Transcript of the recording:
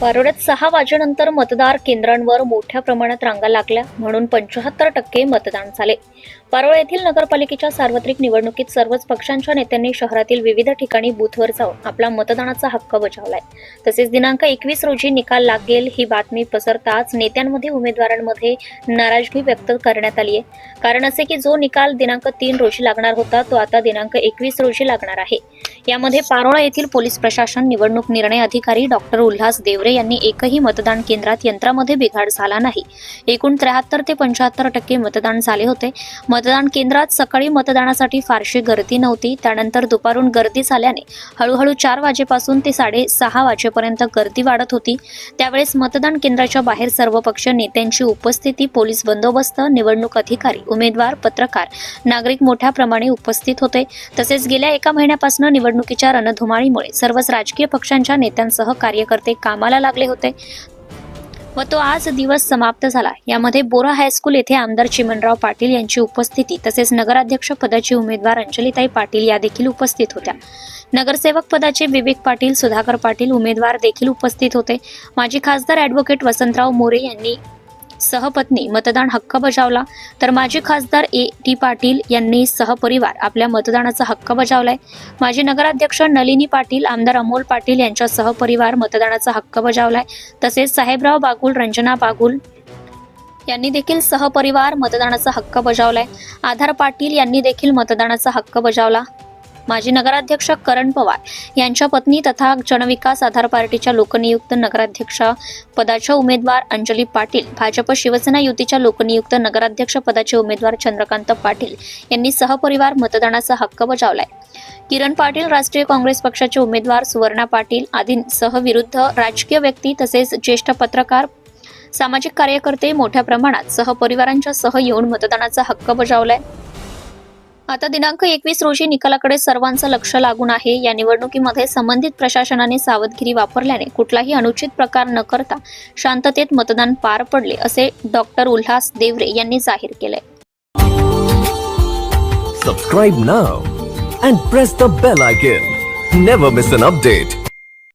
पारोड्यात सहा वाजेनंतर मतदार केंद्रांवर मोठ्या प्रमाणात रांगा लागल्या म्हणून पंचाहत्तर टक्के मतदान झाले. पारोळ येथील नगरपालिकेच्या सार्वत्रिक निवडणुकीत सर्वच पक्षांच्या नेत्यांनी शहरातील विविध ठिकाणी बूथवर जाऊन आपला मतदानाचा हक्क बजावलाय. तसेच दिनांक एकवीस रोजी निकाल लागेल ही बातमी पसरताच नेत्यांमध्ये उमेदवारांमध्ये नाराजगी व्यक्त करण्यात आली आहे. कारण असे की जो निकाल दिनांक तीन रोजी लागणार होता तो आता दिनांक एकवीस रोजी लागणार आहे. यामध्ये पारोळा येथील पोलीस प्रशासन निवडणूक निर्णय अधिकारी डॉक्टर उल्हास देवरे यांनी एकही मतदान केंद्रात यंत्रामध्ये बिघाड झाला नाही. एकूण त्र्याहत्तर ते पंच्याहत्तर टक्के मतदान झाले होते. मतदान केंद्रात सकाळी मतदानासाठी फारशी गर्दी नव्हती. त्यानंतर दुपारून गर्दी झाल्याने हळूहळू चार वाजेपासून ते साडेसहा वाजेपर्यंत गर्दी वाढत होती. त्यावेळेस मतदान केंद्राच्या बाहेर सर्वपक्ष नेत्यांची उपस्थिती पोलीस बंदोबस्त निवडणूक अधिकारी उमेदवार पत्रकार नागरिक मोठ्या प्रमाणे उपस्थित होते. तसेच गेल्या एका महिन्यापासून निवडणुकीच्या रणधुमाळीमुळे सर्वच राजकीय पक्षांच्या नेत्यांसह कार्यकर्ते कामाला लागले होते. व तो आज दिवस समाप्त झाला. यामध्ये बोरा हायस्कूल येथे आमदार चिमणराव पाटील यांची उपस्थिती तसेच नगराध्यक्ष पदाची उमेदवार अंजलीताई पाटील या देखील उपस्थित होत्या. नगरसेवक पदाचे विवेक पाटील सुधाकर पाटील उमेदवार देखील उपस्थित होते. माजी खासदार ॲडव्होकेट वसंतराव मोरे यांनी सहपत्नी मतदान हक्क बजावला. तर माजी खासदार ए. टी. पाटील यांनी सहपरिवार आपल्या मतदानाचा हक्क बजावलाय. माजी नगराध्यक्ष नलिनी पाटील आमदार अमोल पाटील यांच्या सहपरिवार मतदानाचा हक्क बजावलाय. तसेच साहेबराव बागुल रंजना बागुल यांनी देखील सहपरिवार मतदानाचा हक्क बजावलाय. आधार पाटील यांनी देखील मतदानाचा हक्क बजावला. माजी नगराध्यक्ष करण पवार यांच्या पत्नी तथा जनविकास आधार पार्टीच्या लोकनियुक्त नगराध्यक्ष पदाच्या उमेदवार अंजली पाटील भाजप शिवसेना युतीच्या लोकनियुक्त नगराध्यक्ष पदाचे उमेदवार चंद्रकांत पाटील यांनी सहपरिवार मतदानाचा हक्क बजावलाय. किरण पाटील राष्ट्रीय काँग्रेस पक्षाचे उमेदवार सुवर्णा पाटील आदींसह विरुद्ध राजकीय व्यक्ती तसेच ज्येष्ठ पत्रकार सामाजिक कार्यकर्ते मोठ्या प्रमाणात सहपरिवारांच्या सह येऊन मतदानाचा हक्क बजावलाय. आता दिनांक एकवीस रोजी निकालाकडे सर्वांचं लक्ष लागून आहे. या निवडणुकीमध्ये संबंधित प्रशासनाने सावधगिरी वापरल्याने कुठलाही अनुचित प्रकार न करता शांततेत मतदान पार पडले असे डॉक्टर उल्हास देवरे यांनी जाहीर केले subscribe now and press the bell icon never miss an update